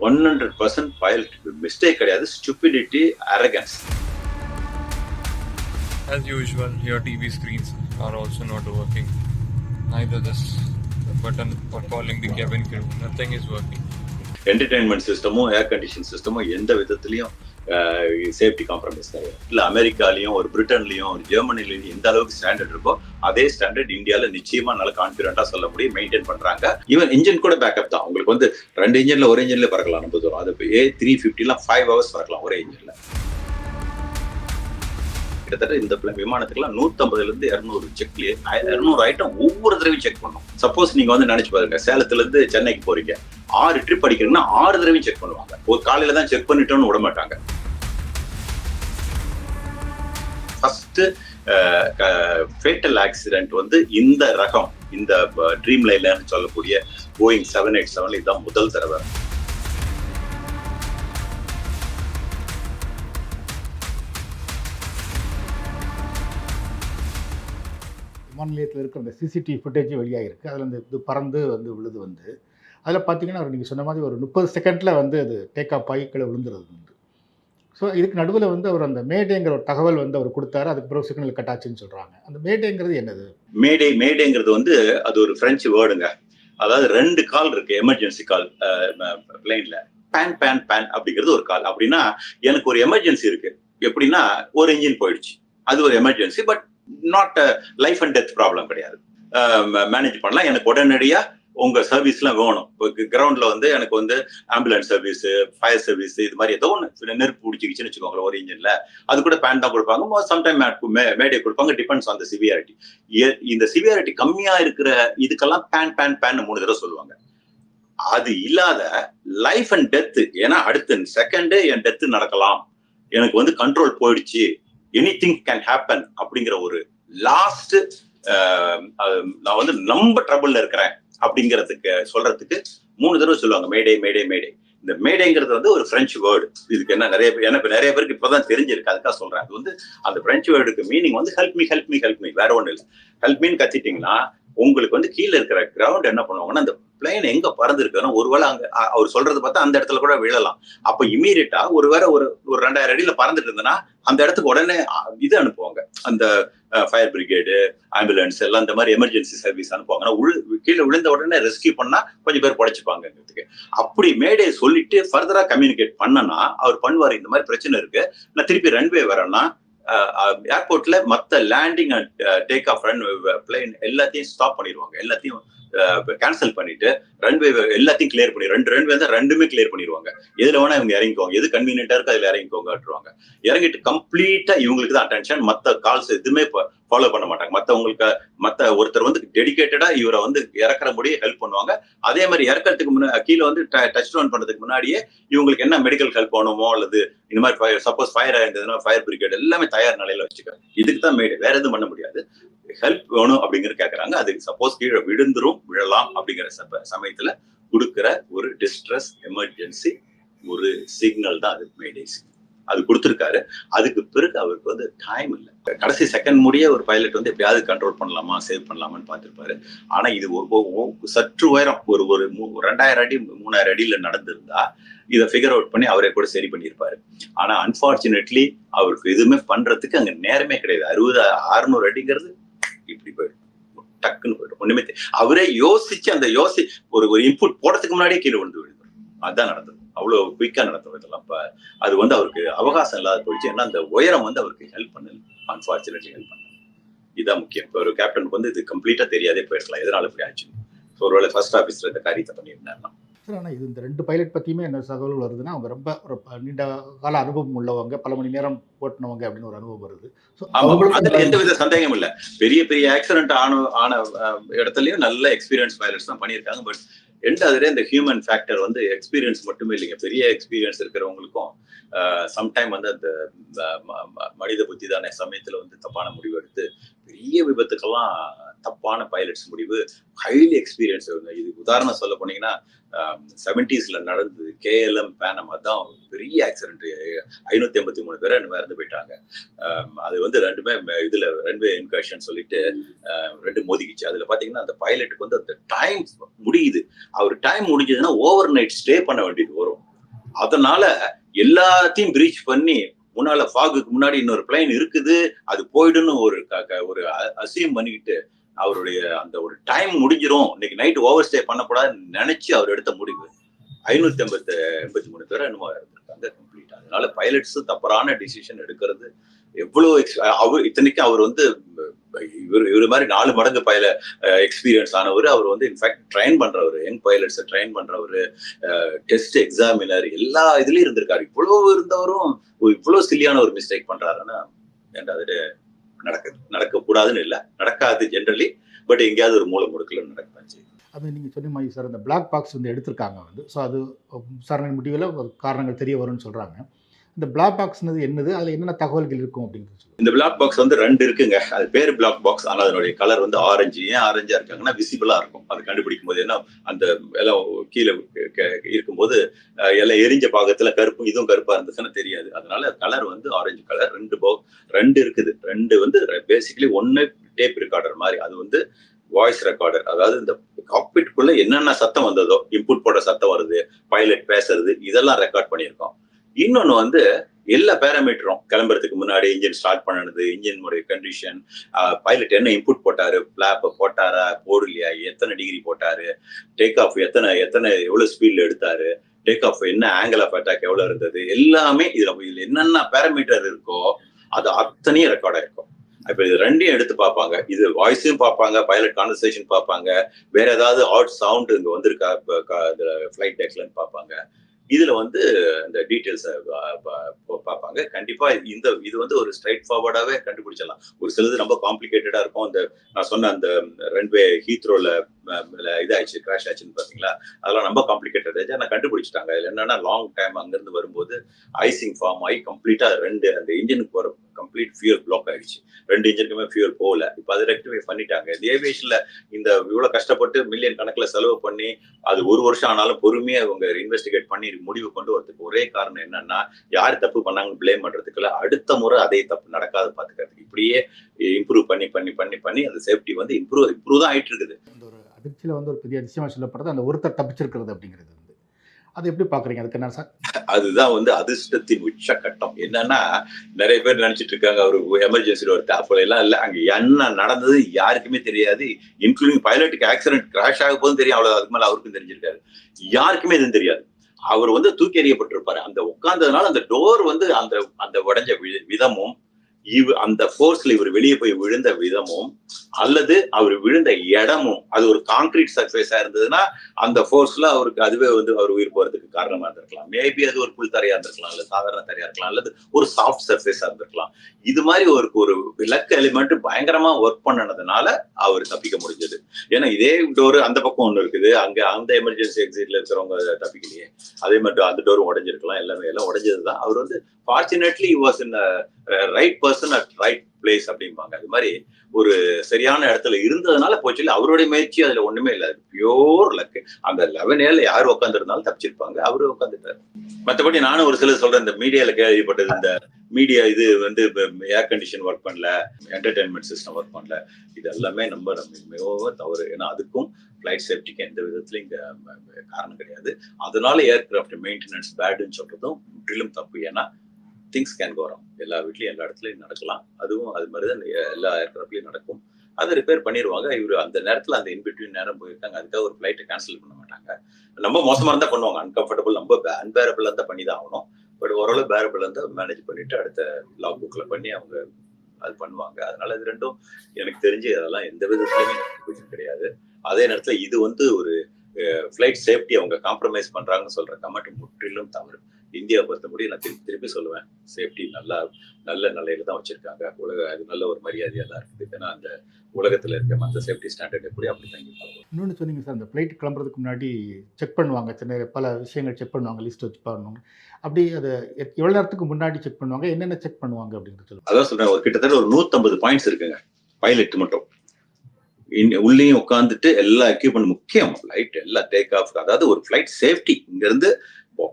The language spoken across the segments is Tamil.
One hundred percent pilot mistake கிடையாது stupidity arrogance As usual, your TV screens are also not working. Neither this button for calling the cabin crew. Nothing is working. Entertainment சிஸ்டமும் air condition சிஸ்டமும் எந்த விதத்துலையும் சேஃப்டி காம்ப்ரமைஸ் கிடையாது. இல்லை அமெரிக்காலையும் ஒரு பிரிட்டன்லையும் ஒரு ஜெர்மனிலையும் எந்த அளவுக்கு ஸ்டாண்டர்ட் இருக்கோ அதே ஸ்டாண்டர்ட் இந்தியாவில் நிச்சயமா நல்ல கான்பிடண்டா சொல்ல முடியும் மெயின்டைன் பண்றாங்க. ஈவன் இன்ஜின் கூட பேக்கப் தான். உங்களுக்கு வந்து ரெண்டு இன்ஜின்ல ஒரு இன்ஜின்ல பறக்கலாம் நம்ம தூரம் அது ஏ த்ரீ ஃபிஃப்டிலாம் ஃபைவ் ஹவர்ஸ் பறக்கலாம் ஒரே இன்ஜின்ல கிட்டத்தட்ட இந்த பிள்ளை விமானத்துக்குலாம் நூத்தம்பதுல இருந்து இருநூறு செக் இருநூறு ஐட்டம் ஒவ்வொரு தடவையும் செக் பண்ணும். சப்போஸ் நீங்க வந்து நினைச்சு பாருங்க சேலத்துல இருந்து சென்னைக்கு போறீங்க. ஆறு ட்ரிப் அடிக்கிறீங்கன்னா ஆறு தடவையும் செக் பண்ணுவாங்க. ஒரு காலையில தான் செக் பண்ணிட்டோம்னு விட மாட்டாங்க. ஃபர்ஸ்ட் ஃபேட்டல் ஆக்சிடென்ட் வந்து இந்த ரகம் இந்த ட்ரீம் லைன்ல சொல்லக்கூடிய போயிங் செவன் எயிட் செவன்ல இதுதான் முதல் தடவை. விமான நிலையத்தில் இருக்கிற அந்த சிசிடிவி ஃபுட்டேஜ் வெளியாகிருக்கு அதில் அந்த இது பறந்து வந்து விழுது வந்து. அதில் பார்த்தீங்கன்னா நீங்கள் சொன்ன மாதிரி ஒரு முப்பது செகண்டில் வந்து அது டேக் ஆஃப் ஆகி கீழே விழுந்துருது வந்து. ஸோ இதுக்கு நடுவில் வந்து அவர் அந்த மேடேங்கிற ஒரு தகவல் வந்து அவர் கொடுத்தாரு. அதுக்கு பிறகு சிக்னல் கட்டாச்சுன்னு சொல்கிறாங்க அந்த மேடேங்கிறது என்னது? மேடே மேடேங்கிறது வந்து அது ஒரு ஃப்ரெஞ்சு வேர்டுங்க அதாவது ரெண்டு கால் இருக்கு எமர்ஜென்சி கால் பிளைன்ல பேன் பேன் பேன் அப்படிங்கிறது ஒரு கால் அப்படின்னா எனக்கு ஒரு எமர்ஜென்சி இருக்கு. எப்படின்னா ஒரு இன்ஜின் போயிடுச்சு. அது ஒரு emergency but not life and death problem கிடையாது. மேனேஜ் பண்ணலாம். எனக்கு உடனடியாக உங்கள் சர்வீஸ்லாம் வேணும். கிரவுண்டில் வந்து எனக்கு வந்து ஆம்புலன்ஸ் சர்வீஸ் ஃபயர் சர்வீஸ் இது மாதிரி ஏதோ ஒன்று நெருப்பு பிடிச்சிக்கிச்சுன்னு வச்சுக்கோங்களேன் ஒரு இன்ஜினில் அது கூட பேன் தான் கொடுப்பாங்க. சம்டைம் மேடே கொடுப்பாங்க. டிபெண்ட்ஸ் ஆன் த சிவியாரிட்டி இந்த சிவியாரிட்டி கம்மியாக இருக்கிற இதுக்கெல்லாம் பேன் பேன் பேன் மூணு தடவை சொல்லுவாங்க. அது இல்லாத லைஃப் அண்ட் டெத்து ஏன்னா அடுத்த செகண்டே என் டெத்து நடக்கலாம். எனக்கு வந்து கண்ட்ரோல் போயிடுச்சு. எனி திங் கேன் ஹேப்பன் அப்படிங்கிற ஒரு லாஸ்ட் நான் வந்து ரொம்ப ட்ரபிள்ல இருக்கிறேன் அப்படிங்கிறதுக்கு சொல்றதுக்கு மூணு தடவை சொல்லுவாங்க மேடே மேடே மேடே இந்த மேடைங்கிறது வந்து ஒரு பிரெஞ்சு வேர்டு இதுக்கு என்ன நிறைய பேர் எனக்கு நிறைய பேருக்கு இப்பதான் தெரிஞ்சிருக்கு அதுக்காக சொல்றேன். அது வந்து அந்த பிரெஞ்சு வேர்டுக்கு மீனிங் வந்து help me help me help me வேற ஒன்றும் இல்லை. ஹெல்ப் மீன் கத்திட்டீங்கன்னா உங்களுக்கு வந்து கீழே இருக்கிற கிரவுண்ட் என்ன பண்ணுவாங்கன்னா அந்த பிளேன் எங்க பறந்து ஒருவேளை அங்க அவர் சொல்றது பார்த்தா அந்த இடத்துல கூட விழலாம். அப்ப இமீடியட்டா ஒருவேளை ஒரு ஒரு ரெண்டாயிரம் அடியில பறந்துட்டு இருந்ததுன்னா அந்த இடத்துக்கு உடனே இது அனுப்புவாங்க. அந்த ஃபயர் பிரிகேடு ஆம்புலன்ஸ் எல்லாம் இந்த மாதிரி எமர்ஜென்சி சர்வீஸ் அனுப்புவாங்க ஆனா கீழே விழுந்த உடனே ரெஸ்கியூ பண்ணா கொஞ்சம் பேர் பொழைச்சுப்பாங்கிறதுக்கு அப்படி மேடே சொல்லிட்டு ஃபர்தரா கம்யூனிகேட் பண்ணனா அவர் பண்ணுவார் இந்த மாதிரி பிரச்சனை இருக்கு. நான் திருப்பி ரன்வே வரேன்னா ஏர்போர்ட்ல மத்த landing and take off run plane எல்லாத்தையும் ஸ்டாப் பண்ணிடுவாங்க. எல்லாத்தையும் கேன்சல் பண்ணிட்டு ரன்வே எல்லாத்தையும் கிளியர் பண்ணி ரெண்டு ரன்வே தான் ரெண்டுமே கிளியர் பண்ணிடுவாங்க. எதுல வேணா இவங்க இறங்கிக்கோங்க. எது கன்வீனியன்டா இருக்கு அதுல இறங்கிக்கோங்கட்டுருவாங்க இறங்கிட்டு கம்ப்ளீட்டா இவங்களுக்கு தான் அட்டென்ஷன் மத்த கால்ஸ் எதுவுமே ஃபாலோ பண்ண மாட்டாங்க. மத்தவங்களுக்கு மத்த ஒருத்தர் வந்து டெடிகேட்டடா இவரை வந்து இறக்குற முடிய ஹெல்ப் பண்ணுவாங்க. அதே மாதிரி இறக்கறதுக்கு முன்னா கீழே வந்து டச் டவுன் பண்ணதுக்கு முன்னாடியே இவங்களுக்கு என்ன மெடிக்கல் ஹெல்ப் பண்ணுமோ அல்லது இந்த மாதிரி சப்போஸ் ஃபயர் ஆயிருந்ததுன்னா ஃபயர் பிரிகேட் எல்லாமே தயார் நிலையில வச்சுக்காங்க இதுக்கு தான் மேடு வேற எதுவும் பண்ண முடியாது. ஹெல்ப் வேணும் அப்படிங்கிறது கேட்கறாங்க அது சப்போஸ் கீழே விழுந்துரும் விழலாம் அப்படிங்கிற சம- சமயத்துல கொடுக்குற ஒரு டிஸ்ட்ரஸ் எமர்ஜென்சி ஒரு சிக்னல் தான் அது மெய்டேஸ் அது கொடுத்துருக்காரு. அதுக்கு பிறகு அவருக்கு வந்து டைம் இல்லை. கடைசி செகண்ட் முடிய ஒரு பைலட் வந்து எப்படியாவது கண்ட்ரோல் பண்ணலாமா சேவ் பண்ணலாமான்னு பார்த்துருப்பாரு. ஆனா இது சற்று உயரம் ஒரு ஒரு மூ- ரெண்டாயிரம் அடி மூணாயிரம் அடியில நடந்திருந்தா இதை ஃபிகர் அவுட் பண்ணி அவரே கூட சரி பண்ணியிருப்பாரு. ஆனா அன்பார்ச்சுனேட்லி அவருக்கு எதுவுமே பண்றதுக்கு அங்க நேரமே கிடையாது. அறுபது அறுநூறு அடிங்கிறது இப்படி போயிடும். டக்குன்னு போயிடும். ஒண்ணுமே அவரே யோசிச்சு அந்த யோசி ஒரு ஒரு இன்புட் போடுறதுக்கு முன்னாடியே கீழே விழுந்து விழுந்துரும். அதான் நடந்தது. அவ்வளவு குயிக்கா நடந்தது இதெல்லாம். இப்ப அது வந்து அவருக்கு அவகாசம் இல்லாத போயிடுச்சு. ஏன்னா அந்த உயரம் வந்து அவருக்கு ஹெல்ப் பண்ணல. அன்பார்ச்சுனேட்லி ஹெல்ப் பண்ணல. இதுதான் முக்கியம். இப்போ ஒரு கேப்டனுக்கு வந்து இது கம்ப்ளீட்டா தெரியாதே போயிருக்கலாம். எதனால இப்படி ஆச்சு? So, ஒருவேளை ஃபர்ஸ்ட் ஆபீஸ்ல இந்த காரியத்தை பண்ணியிருந்தாருன்னா. சார் ஆனால் இது இந்த ரெண்டு பைலட் பற்றியுமே என்ன தகவல் வருதுன்னா அவங்க ரொம்ப ஒரு நீண்ட கால அனுபவம் உள்ளவங்க பல மணி நேரம் ஓட்டினவங்க அப்படின்னு ஒரு அனுபவம் வருது. ஆமா அதுல எந்த வித சந்தேகம் இல்ல. பெரிய பெரிய ஆக்சிடென்ட் ஆன ஆன இடத்துலயும் நல்ல எக்ஸ்பீரியன்ஸ் பைலட்ஸ் தான் பண்ணியிருக்காங்க. பட் ரெண்டாவது இந்த ஹியூமன் ஃபேக்டர் வந்து எக்ஸ்பீரியன்ஸ் மட்டுமே இல்லைங்க. பெரிய எக்ஸ்பீரியன்ஸ் இருக்கிறவங்களுக்கும் சம்டைம் வந்து அந்த மனித புத்தி தானே. சமயத்துல வந்து தப்பான முடிவு எடுத்து பெரிய விபத்துக்கெல்லாம் தப்பான பைலட்ஸ் முடிவு ஹைலி எக்ஸ்பீரியன்ஸ் இது உதாரணம் சொல்ல போனீங்கன்னா செவன்டிஸ்ல நடந்தது கேஎல்எம் பேனம் அதான் பெரிய ஆக்சிடென்ட் ஐநூத்தி எண்பத்தி மூணு பேரை என்னமோ இறந்து போயிட்டாங்க அது வந்து ரெண்டுமே இதுல ரன்வே இன்கர்ஷன் சொல்லிட்டு ரெண்டு மோதிக்கிச்சு. அதுல பாத்தீங்கன்னா அந்த பைலட்டுக்கு வந்து அந்த டைம் முடியுது. அவர் டைம் முடிஞ்சதுன்னா ஓவர் நைட் ஸ்டே பண்ண வேண்டியது வரும். அதனால எல்லாத்தையும் பிரீச் பண்ணி முன்னால ஃபாகுக்கு முன்னாடி இன்னொரு பிளைன் இருக்குது அது போயிடுன்னு ஒரு ஒரு அசியம் பண்ணிக்கிட்டு அவருடைய அந்த ஒரு டைம் முடிஞ்சிரும். இன்னைக்கு நைட் ஓவர் ஸ்டே பண்ணக்கூடாதுன்னு நினைச்சு அவர் எடுத்த முடிவு. ஐநூத்தி ஐம்பத்தி எண்பத்தி மூணு பேர் என்னமோ இருந்திருக்காங்க கம்ப்ளீட் அதனால பைலட்ஸ் தவறான டிசிஷன் எடுக்கிறது எவ்வளவு அவர் இத்தனைக்கும் அவர் வந்து இவர் இவர் மாதிரி நாலு மடங்கு பைல எக்ஸ்பீரியன்ஸ் ஆனவர். அவர் வந்து இன்ஃபேக்ட் ட்ரைன் பண்றவர் யங் பைலட்ஸை ட்ரைன் பண்றவர் டெஸ்ட் எக்ஸாமினர் எல்லா இதுலயும் இருந்திருக்காரு. இவ்வளவு இருந்தவரும் இவ்வளவு சில்லியான ஒரு மிஸ்டேக் பண்றாருன்னா ஏன்டா அது நடக்க நடக்கக்கூடாதுன்னு இல்லை. நடக்காது ஜென்ரலி பட் எங்கேயாவது ஒரு மூலம் முடுக்கல நடக்கத்தான் செய்யும் அது நீங்கள் சொன்ன மாதிரி சார் அந்த பிளாக் பாக்ஸ் வந்து எடுத்திருக்காங்க வந்து. ஸோ அது விசாரணை முடிவில் ஒரு காரணங்கள் தெரிய வரும்னு சொல்கிறாங்க இந்த பிளாக் பாக்ஸ்னது என்னது? அதில் என்னென்ன தகவல்கள் இருக்கும் அப்படின்னு இந்த பிளாக் பாக்ஸ் வந்து ரெண்டு இருக்குங்க. அது பேர் பிளாக் பாக்ஸ் ஆனா அதனுடைய கலர் வந்து ஆரஞ்சு ஏன் ஆரஞ்சா இருக்காங்கன்னா விசிபிளா இருக்கும். அது கண்டுபிடிக்கும் போது ஏன்னா அந்த எல்லாம் கீழே இருக்கும்போது எல்லாம் எரிஞ்ச பாகத்துல கருப்பு இதுவும் கருப்பா இருந்துச்சுன்னா தெரியாது. அதனால கலர் வந்து ஆரஞ்சு கலர் ரெண்டு பாக்ஸ் ரெண்டு இருக்குது. ரெண்டு வந்து பேசிக்கலி ஒன்னு டேப் ரெக்கார்டர் மாதிரி. அது வந்து வாய்ஸ் ரெக்கார்டர் அதாவது இந்த காக்பிட்குள்ள என்னென்ன சத்தம் வந்ததோ இன்புட் போட சத்தம் வருது பைலட் பேசுறது இதெல்லாம் ரெக்கார்ட் பண்ணியிருக்கோம். இன்னொன்னு வந்து எல்லா பேராமீட்டரும் கிளம்புறதுக்கு முன்னாடி இன்ஜின் ஸ்டார்ட் பண்ணது இன்ஜின் உடைய கண்டிஷன் பைலட் என்ன இன்புட் போட்டாரு பிளாப் போட்டாரா போடலையா எத்தனை டிகிரி போட்டாரு டேக் ஆஃப் எத்தனை எத்தனை எவ்வளவு ஸ்பீட்ல எடுத்தாரு டேக் ஆஃப் என்ன ஆங்கிள் ஆஃப் அட்டாக் எவ்வளவு இருந்தது எல்லாமே இதுல இதுல என்னென்ன பேராமீட்டர் இருக்கோ அது அத்தனையும் ரெக்கார்ட் ஆயிருக்கும். இப்ப இது ரெண்டையும் எடுத்து பார்ப்பாங்க. இது வாய்ஸையும் பார்ப்பாங்க பைலட் கான்வர்சேஷன் பார்ப்பாங்க வேற ஏதாவது ஆட் சவுண்ட் இங்க வந்திருக்கா ஃபிளைட் டெக்லன்னு பார்ப்பாங்க. இதுல வந்து இந்த டீட்டெயில்ஸ் பார்ப்பாங்க. கண்டிப்பா இந்த இது வந்து ஒரு ஸ்ட்ரைட் ஃபார்வர்டாவே கண்டுபிடிச்சிடலாம். ஒரு சிலது ரொம்ப காம்ப்ளிகேட்டடா இருக்கும். அந்த நான் சொன்ன அந்த ரன்வே ஹீத்ரோல இதாயிடுச்சு கிராஷ் ஆச்சுன்னு பாத்தீங்களா அதெல்லாம் ரொம்ப காம்ப்ளிகேட்டட் ஆச்சு ஆனா கண்டுபிடிச்சிட்டாங்க. என்னன்னா லாங் டைம் அங்கிருந்து வரும்போது ஐசிங் ஃபார்ம் ஆகி கம்ப்ளீட்டா ரெண்டு அந்த இன்ஜினுக்கு போற கம்ப்ளீட் ஃபியூல் பிளாக் ஆயிடுச்சு. ரெண்டு இன்ஜினுக்குமே ஃபியூல் போகல. இப்போ அதை ரெக்டிஃபை பண்ணிட்டாங்க. இந்த ஏவியேஷன்ல இந்த இவ்வளோ கஷ்டப்பட்டு மில்லியன் கணக்கில் செலவு பண்ணி அது ஒரு வருஷம் ஆனாலும் பொறுமையாக அவங்க இன்வெஸ்டிகேட் பண்ணி முடிவு கொண்டு வரதுக்கு ஒரே காரணம் என்னன்னா யார் தப்பு பண்ணாங்கன்னு பிளேம் பண்றதுக்குள்ள அடுத்த முறை அதே தப்பு நடக்காத பார்த்துக்கிறதுக்கு இப்படியே இம்ப்ரூவ் பண்ணி பண்ணி பண்ணி பண்ணி அந்த சேஃப்டி வந்து இம்ப்ரூவ் இம்ப்ரூவ் தான் ஆயிட்டு இருக்குது. அந்த ஒரு அதிர்ச்சியில் வந்து ஒரு பெரிய அதிசயமாக சொல்லப்படுறது அந்த ஒருத்தர் தப்பிச்சிருக்கிறது அப்படிங்கிறது அது எப்படி பாக்குறீங்க? அதுக்கு என்ன சார்? அதுதான் வந்து அதிர்ஷ்டத்தின் உச்ச கட்டம் என்னன்னா நிறைய பேர் நினைச்சிட்டு இருக்காங்க ஒரு எமர்ஜென்சில ஒரு தாப்பல எல்லாம் இல்ல. அங்க என்ன நடந்தது யாருக்குமே தெரியாது. இன்க்ளூடிங் பைலட்டுக்கு ஆக்சிடென்ட் கிராஷ் ஆக போதும் தெரியும். அவ்வளவு அதுக்கு மேல அவருக்கும் தெரிஞ்சிருக்காரு. யாருக்குமே எதுவும் தெரியாது. அவர் வந்து தூக்கி எறியப்பட்டிருப்பாரு. அந்த உட்கார்ந்ததுனால அந்த டோர் வந்து அந்த அந்த உடைஞ்ச வி- விதமும் இவ் அந்த போர்ஸ்ல இவர் வெளியே போய் விழுந்த விதமும் அல்லது அவர் விழுந்த இடமும் அது ஒரு கான்கிரீட் சர்ஃபேஸா இருந்ததுன்னா அந்த போர்ஸ்ல அவருக்கு அதுவே வந்து அவர் உயிர் போறதுக்கு காரணமா இருந்திருக்கலாம். மேபி அது ஒரு புல் தரையா இருந்திருக்கலாம் அல்லது சாதாரண தரையா இருக்கலாம் அல்லது ஒரு சாஃப்ட் சர்ஃபேஸா இருந்திருக்கலாம். இது மாதிரி ஒரு ஒரு லக் எலிமெண்ட் பயங்கரமா ஒர்க் பண்ணனதுனால அவர் தப்பிக்க முடிஞ்சது. ஏன்னா இதே டோர் அந்த பக்கம் ஒண்ணு இருக்குது. அங்க அந்த எமர்ஜென்சி எக்ஸிட்ல இருக்கிறவங்க தப்பிக்கலையே. அதே மாதிரி அந்த டோரும் உடஞ்சிருக்கலாம். எல்லாமே எல்லாம் உடஞ்சதுதான். அவர் வந்து fortunately was in right person at right place அப்படிம்பாங்க. அது மாதிரி ஒரு சரியான இடத்துல இருந்ததுனால போச்சு. இல்லை அவருடைய முயற்சி அதுல ஒண்ணுமே இல்லை. பியோர் லக்கு அந்த லெவன் ஏல யார் உட்காந்துருந்தாலும் தப்பிச்சிருப்பாங்க. அவரு உட்காந்துட்டாரு மத்தபடி நானும் ஒரு சிலர் சொல்றேன் இந்த மீடியால கேள்விப்பட்டது இந்த மீடியா இது வந்து ஏர் கண்டிஷன் ஒர்க் பண்ணல என்டர்டைன்மெண்ட் சிஸ்டம் ஒர்க் பண்ணல. இது எல்லாமே நம்ம நம்ம மிகவும் தவறு. ஏன்னா அதுக்கும் ஃப்ளைட் சேஃப்டிக்கு எந்த விதத்துலயும் இங்கே காரணம் கிடையாது. அதனால ஏர்கிராஃப்ட் மெயின்டெனன்ஸ் பேடுன்னு சொல்றதும் முற்றிலும் தப்பு. ஏன்னா திங்ஸ் கேன் கோரம் எல்லா வீட்லயும் எல்லா இடத்துலயும் நடக்கலாம். அதுவும் அது மாதிரி தான் எல்லா ஏர்கிராஃப்ட்லயும் நடக்கும். அதை ரிப்பேர் பண்ணிடுவாங்க. இவர் அந்த நேரத்தில் அந்த இன்பிட்வீன் நேரம் போயிருக்காங்க. அதுக்காக ஒரு ஃப்ளைட்டை கேன்சல் பண்ண மாட்டாங்க. ரொம்ப மோசமாக இருந்தால் பண்ணுவாங்க. அன்கம்ஃபர்டபுள் ரொம்ப அன்பேரபிள் இருந்தால் பண்ணி தான் ஆகணும். பட் ஓரளவு பேரபிள் இருந்தால் மேனேஜ் பண்ணிட்டு அடுத்த லாக் புக்கில் பண்ணி அவங்க அது பண்ணுவாங்க. அதனால இது ரெண்டும் எனக்கு தெரிஞ்சு அதெல்லாம் எந்த விதத்துலயுமே கிடையாது. அதே நேரத்தில் இது வந்து ஒரு ஃபிளைட் சேஃப்டி அவங்க காம்ப்ரமைஸ் பண்றாங்கன்னு சொல்ற கமெண்ட் முற்றிலும் தவறு. இந்தியாவை பொறுத்த முடியும் நான் திருப்பி திருப்பி சொல்லுவேன். சேஃப்டி நல்லா நல்ல நிலையில தான் வச்சிருக்காங்க. உலக அது நல்ல ஒரு மரியாதையா தான் இருக்குது. ஏன்னா அந்த உலகத்துல இருக்க மற்ற சேஃப்டி ஸ்டாண்டர்ட் எப்படி அப்படி தங்கி இன்னொன்று சொன்னீங்க சார் அந்த ஃப்ளைட் கிளம்புறதுக்கு முன்னாடி செக் பண்ணுவாங்க. சின்ன பல விஷயங்கள் செக் பண்ணுவாங்க லிஸ்ட் வச்சு பண்ணுவாங்க அப்படி அதை எவ்வளவு நேரத்துக்கு முன்னாடி செக் பண்ணுவாங்க? என்னென்ன செக் பண்ணுவாங்க சொல்லுவாங்க அதான் சொல்றேன் ஒரு கிட்டத்தட்ட ஒரு நூத்தம்பது பாயிண்ட்ஸ் இருக்குங்க. பைலட் மட்டும். உள்ளேயும் உட்காந்துட்டு எல்லா எக்யூப்மெண்ட் முக்கியம். ஃப்ளைட் எல்லா டேக் ஆஃப் அதாவது ஒரு ஃபிளைட் சேஃப்டி இங்கேருந்து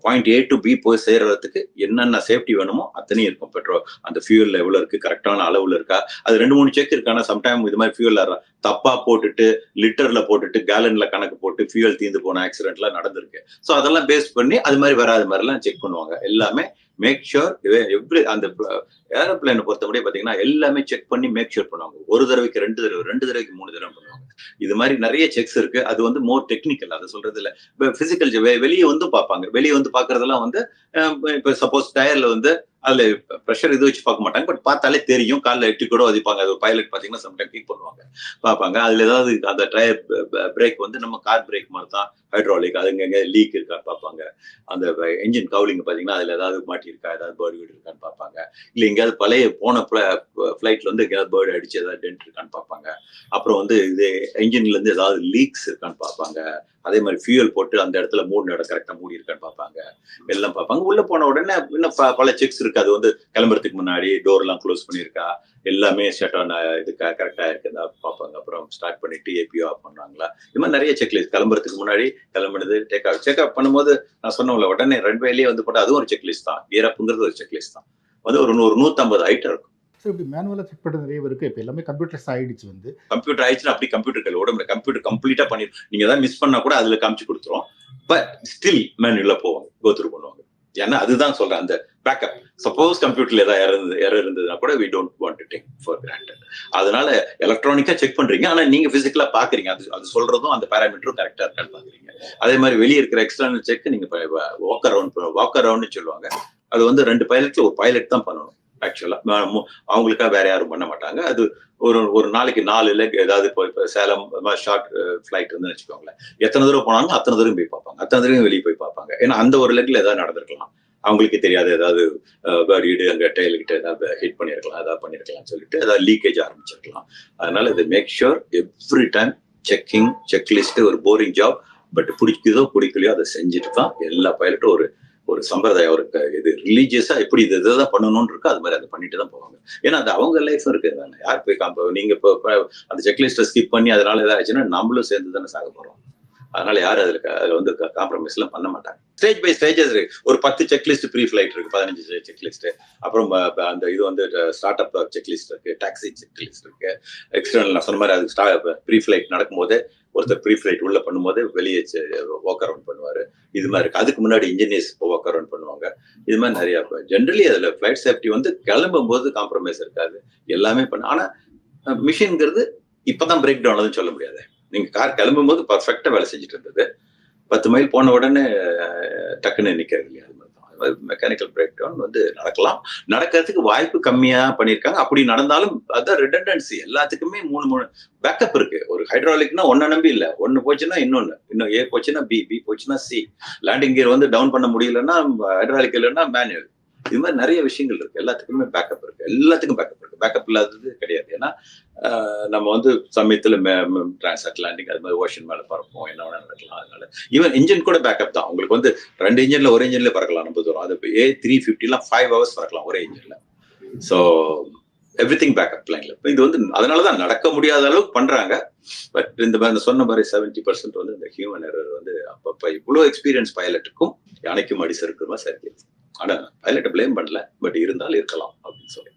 பாயிண்ட் ஏ டு பி போய் சேர்றதுக்கு என்னென்ன சேஃப்டி வேணுமோ அத்தனையும் இருக்கும். பெட்ரோல் அந்த ஃபியூல் எவ்வளோ இருக்கு? கரெக்டான அளவுல இருக்கா? அது ரெண்டு மூணு செக் இருக்கானா? சம்டைம் இது மாதிரி ஃபியூல் தப்பா போட்டுட்டு லிட்டர்ல போட்டுட்டு கேலன்ல கணக்கு போட்டு ஃபியூல் தீந்து போன ஆக்சிடென்ட்லாம் நடந்திருக்கு. ஸோ அதெல்லாம் பேஸ் பண்ணி அது மாதிரி வராத மாதிரிலாம் செக் பண்ணுவாங்க. எல்லாமே மேக் ஷோர் எவ்ரி அந்த ஏரோப்ளைனை பொறுத்த முடியும் பார்த்தீங்கன்னா எல்லாமே செக் பண்ணி மேக் ஷோர் பண்ணுவாங்க. ஒரு தடவைக்கு ரெண்டு தடவை ரெண்டு தடவைக்கு மூணு தடவை பண்ணுவாங்க இது மாதிரி நிறைய செக்ஸ் இருக்கு. அது வந்து மோர் டெக்னிக்கல் அதை சொல்றது இல்ல. பிசிக்கல் வெளியே வந்து பார்ப்பாங்க. வெளியே வந்து பாக்குறதெல்லாம் வந்து இப்போ இப்ப சப்போஸ் டயர்ல வந்து அதுல ப்ரெஷர் இது வச்சு பார்க்க மாட்டாங்க. பட் பார்த்தாலே தெரியும். காலில் எட்டி கூட வதிப்பாங்க. அது பைலட் பார்த்தீங்கன்னா சம்டைம் கிக் பண்ணுவாங்க. பார்ப்பாங்க. அதுல ஏதாவது அந்த டயர் பிரேக் வந்து நம்ம கார் பிரேக் மாதிரி தான். ஹைட்ராலிக் அதுங்க லீக் இருக்கா பார்ப்பாங்க. அந்த என்ஜின் கவுலிங் பார்த்தீங்கன்னா அதுல ஏதாவது மாட்டி இருக்கா? ஏதாவது பேர்டு வீடு இருக்கான்னு பார்ப்பாங்க. இல்லை எங்கேயாவது பழைய போன ஃப்ளைட்ல வந்து எங்கேயாவது பேர்டு அடிச்சு ஏதாவது டென்ட் இருக்கான்னு பார்ப்பாங்க. அப்புறம் வந்து இது என்ஜின்ல இருந்து ஏதாவது லீக்ஸ் இருக்கான்னு பார்ப்பாங்க. அதே மாதிரி ஃபியூயல் போட்டு அந்த இடத்துல மூணு இடம் கரெக்டாக மூடி இருக்கான்னு பார்ப்பாங்க. எல்லாம் பார்ப்பாங்க. உள்ளே போன உடனே இன்னும் ப- பல செக்ஸ் இருக்கு. அது வந்து கிளம்புறதுக்கு முன்னாடி டோர்லாம் க்ளோஸ் பண்ணியிருக்கா. எல்லாமே ஷட் ஆன் இது கரெக்டா இருக்குதா பார்ப்பாங்க. அப்புறம் ஸ்டார்ட் பண்ணிட்டு ஏபிஓ ஆஃப் பண்ணாங்களா இது மாதிரி நிறைய செக்லிஸ்ட் கிளம்புறதுக்கு முன்னாடி கிளம்புனது டேக் ஆஃப் செக்அப் பண்ணும்போது நான் சொன்னோம்ல உடனே ரன்வேலயே வந்து போட்டால் அதுவும் ஒரு செக்லிஸ்ட் தான். கியர் ஒரு செக்லிஸ்ட் தான். வந்து ஒரு நூறு நூற்றம்பது ஐட்டம் இருக்கும். ஸோ இப்படி மேனுவலாக செக் பண்ணுறது நிறைய இருக்கு இப்போ எல்லாமே கம்ப்யூட்டர்ஸ் ஆயிடுச்சு வந்து. கம்ப்யூட்டர் ஆயிடுச்சுன்னா அப்படி கம்ப்யூட்டர் கையில் உடம்புல கம்ப்யூட்டர் கம்ப்ளீட்டாக பண்ணி நீங்க தான் மிஸ் பண்ணால் கூட அதுல காமிச்சு கொடுத்துரும். பட் ஸ்டில் மேனுவலாக போவாங்க. கோத்ரூ பண்ணுவாங்க. ஏன்னா அதுதான் சொல்றேன் அந்த பேக்கப் சப்போஸ் கம்ப்யூட்டர்ல ஏதாவது இறந்து இருந்து எரர் இருந்ததுன்னா கூட we don't want to take for granted அதனால எலக்ட்ரானிக்கா செக் பண்றீங்க. ஆனா நீங்க பிசிக்கலா பாக்குறீங்க. அது அது சொல்றதும் அந்த பேராமீட்டரும் கரெக்டா இருக்கான்னு பாக்குறீங்க. அதே மாதிரி வெளியே இருக்கிற எக்ஸ்டர்னல் செக் நீங்க வாக் அரவுண்ட் வாக் அரவுண்ட்னு சொல்லுவாங்க. அது வந்து ரெண்டு பைலட்ல ஒரு பைலட் தான் பண்ணணும். ஆக்சுவலா அவங்களுக்காக வேற யாரும் பண்ண மாட்டாங்க. அது ஒரு ஒரு நாளைக்கு நாலு லெக் ஏதாவது இப்போ இப்போ சேலம் ஷார்ட் ஃப்ளைட் இருந்து வச்சுக்கோங்களேன். எத்தனை தடவை போனாலும் அத்தனை தூரம் போய் பார்ப்பாங்க. அத்தனை தடவையும் வெளியே போய் பார்ப்பாங்க. ஏன்னா அந்த ஒரு லெக்கில் ஏதாவது நடந்திருக்கலாம். அவங்களுக்கு தெரியாது ஏதாவது வீடு அங்கே டெய்ல் கிட்ட ஏதாவது ஹிட் பண்ணியிருக்கலாம் ஏதாவது பண்ணியிருக்கலாம்னு சொல்லிட்டு ஏதாவது லீக்கேஜ் ஆரம்பிச்சிருக்கலாம். அதனால இது make sure every time checking checklist ஒரு போரிங் ஜாப் பட் பிடிக்குதோ பிடிக்கலையோ அதை செஞ்சுட்டு தான் எல்லா பைலட்டும் ஒரு ஒரு சம்பிரதாயம் ஒரு க- இது ரிலீஜியஸா எப்படி இது இதுதான் பண்ணணும்னு இருக்கோ அது மாதிரி அதை பண்ணிட்டு தான் போவாங்க. ஏன்னா அது அவங்க லைஃப் இருக்கு. தானே யார் போய் காம்ப நீங்க இப்போ அந்த செக்லிஸ்ட்டை ஸ்கிப் பண்ணி அதனால ஏதாச்சுன்னா நம்மளும் சேர்ந்து தானே சாக போறோம். அதனால யாரும் அதுல அதுல வந்து காம்ப்ரமைஸ் எல்லாம் பண்ண மாட்டாங்க. ஸ்டேஜ் பை ஸ்டேஜஸ் இருக்கு. ஒரு பத்து செக்லிஸ்ட் ப்ரீ ஃபிளைட் இருக்கு பதினஞ்சு செக்லிஸ்ட் அப்புறம் அந்த இது வந்து ஸ்டார்ட் அப் செக்லிஸ்ட் இருக்கு டாக்ஸி செக்லிஸ்ட் இருக்கு எக்ஸ்டர்னல் நான் சொன்ன மாதிரி அது ப்ரீ ஃபிளைட் நடக்கும்போது ஒருத்தர் ப்ரீ ஃபிளைட் உள்ள பண்ணும்போது வெளியே வாக் அரவுண்ட் பண்ணுவாரு. இது மாதிரி இருக்கு. அதுக்கு முன்னாடி இன்ஜினியர்ஸ் வாக் அரவுண்ட் பண்ணுவாங்க. இது மாதிரி நிறைய ஜென்ரலி அதுல ஃபிளைட் சேஃப்டி வந்து கிளம்பும் போது காம்ப்ரமைஸ் இருக்காது. எல்லாமே பண்ண ஆனா மிஷின்ங்கிறது இப்பதான் பிரேக் டவுன் ஆகுதுன்னு சொல்ல முடியாது. நீங்க கார் கிளம்பும் போது பர்ஃபெக்டா வேலை செஞ்சுட்டு இருந்தது. பத்து மைல் போன உடனே டக்குன்னு நிக்கிறது இல்லையா? மெக்கானிக்கல் பிரேக் டவுன் வந்து நடக்கலாம். நடக்கிறதுக்கு வாய்ப்பு கம்மியா பண்ணியிருக்காங்க. அப்படி நடந்தாலும் அதான் ரிடண்டன்சி எல்லாத்துக்குமே மூணு மூணு பேக்கப் இருக்கு. ஒரு ஹைட்ராலிக்னா ஒன்ன நம்பி இல்லை. ஒன்னு போச்சுன்னா இன்னொன்னு. இன்னும் ஏ போச்சுன்னா பி பி போச்சுன்னா சி லேண்டிங் கியர் வந்து டவுன் பண்ண முடியலன்னா ஹைட்ராலிக் இல்லைன்னா மேனுவல் இது மாதிரி நிறைய விஷயங்கள் இருக்கு. எல்லாத்துக்குமே பேக்கப் இருக்கு. எல்லாத்துக்கும் பேக்கப் இருக்கு. பேக்கப் இல்லாதது கிடையாது. ஏன்னா நம்ம வந்து சமயத்துல டிரான்ஸ் அட்லாண்டிக் அது மாதிரி ஓஷன் மேல பறப்போம். என்ன வேணா நடக்கலாம் அதனால. ஈவன் இன்ஜின் கூட பேக்கப் தான். உங்களுக்கு வந்து ரெண்டு இன்ஜின்ல ஒரு இன்ஜின்ல பறக்கலாம். நம்ம தூரம். அது ஏ த்ரீ ஃபிஃப்டிலாம் ஃபைவ் ஹவர்ஸ் பறக்கலாம் ஒரே இன்ஜின்ல ஸோ எவ்ரி திங் பேக்கப் லைன்ல இது வந்து அதனால தான் நடக்க முடியாத அளவுக்கு பண்றாங்க. பட் இந்த மாதிரி சொன்ன மாதிரி செவன்டி பர்சன்ட் வந்து இந்த ஹியூமன் எரர் வந்து அப்பப்போ இவ்வளோ எக்ஸ்பீரியன்ஸ் பைலட்டுக்கும் யானைக்கும் அடி சறுக்குமா சரி ஆனா பைலட்டை ப்ளேம் பண்ணல பட் இருந்தாலும் இருக்கலாம் அப்படின்னு சொல்லி.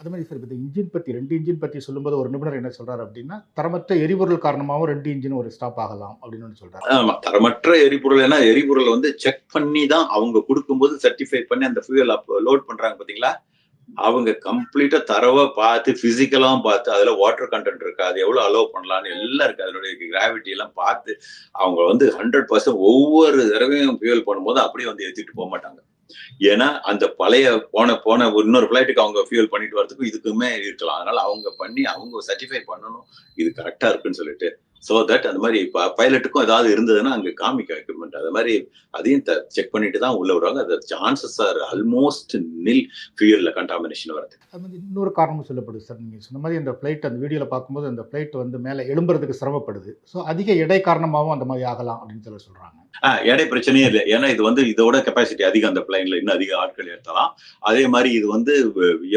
அது மாதிரி சார் இப்போ இன்ஜின் பற்றி ரெண்டு இன்ஜின் பற்றி சொல்லும்போது ஒரு நிபுணர் என்ன சொல்றாரு அப்படின்னா தரமற்ற எரிபொருள் காரணமாகவும் ரெண்டு இன்ஜின் ஒரு ஸ்டாப் ஆகலாம் அப்படின்னு ஒன்று சொல்றாரு. ஆமா தரமற்ற எரிபொருள் ஏன்னா எரிபொருளை வந்து செக் பண்ணி தான் அவங்க கொடுக்கும்போது சர்டிஃபை பண்ணி அந்த ஃபியூல் லோட் பண்றாங்க பாத்தீங்களா? அவங்க கம்ப்ளீட்டா தரவா பார்த்து பிசிக்கலாவும் பார்த்து அதுல வாட்டர் கண்டென்ட் இருக்கு அது எவ்வளவு அலோவ் பண்ணலாம்னு எல்லாம் இருக்கு. அதனுடைய கிராவிட்டி எல்லாம் பார்த்து அவங்க வந்து ஹண்ட்ரட் பர்சன்ட் ஒவ்வொரு தடவையும் ஃபியூல் பண்ணும்போது அப்படியே வந்து ஏத்திட்டு போக மாட்டாங்க. ஏன்னா அந்த பழைய போன போன இன்னொரு ஃபிளைட்டுக்கு அவங்க ஃபியூல் பண்ணிட்டு வரதுக்கும் இதுக்குமே இருக்கலாம். அதனால அவங்க பண்ணி அவங்க சர்டிஃபை பண்ணணும். இது கரெக்டா இருக்குன்னு சொல்லிட்டு ஸோ தட் அந்த மாதிரி பைலட்டுக்கும் ஏதாவது இருந்ததுன்னா அங்க காமிக்க எக்யூப்மெண்ட் அது மாதிரி அதையும் செக் பண்ணிட்டு தான் உள்ள விடுவாங்க அது சான்சஸ் ஆர் ஆல்மோஸ்ட் நில் ஃபியூல்ல கண்டாமினேஷன் வரது அது வந்து இன்னொரு காரணமும் சொல்லப்படுது சார் நீங்கள் சொன்ன மாதிரி அந்த ஃப்ளைட் அந்த வீடியோவில் பார்க்கும்போது அந்த ஃப்ளைட் வந்து மேலே எழும்புறதுக்கு சிரமப்படுது. ஸோ அதிக எடை காரணமாகவும் அந்த மாதிரி ஆகலாம் அப்படின்னு சொல்லி சொல்கிறாங்க ஆஹ் எடை பிரச்சனையே இல்லை. ஏன்னா இது வந்து இதோட கெப்பாசிட்டி அதிகம். அந்த பிளைன்ல இன்னும் அதிக ஆட்கள் ஏற்றலாம் அதே மாதிரி இது வந்து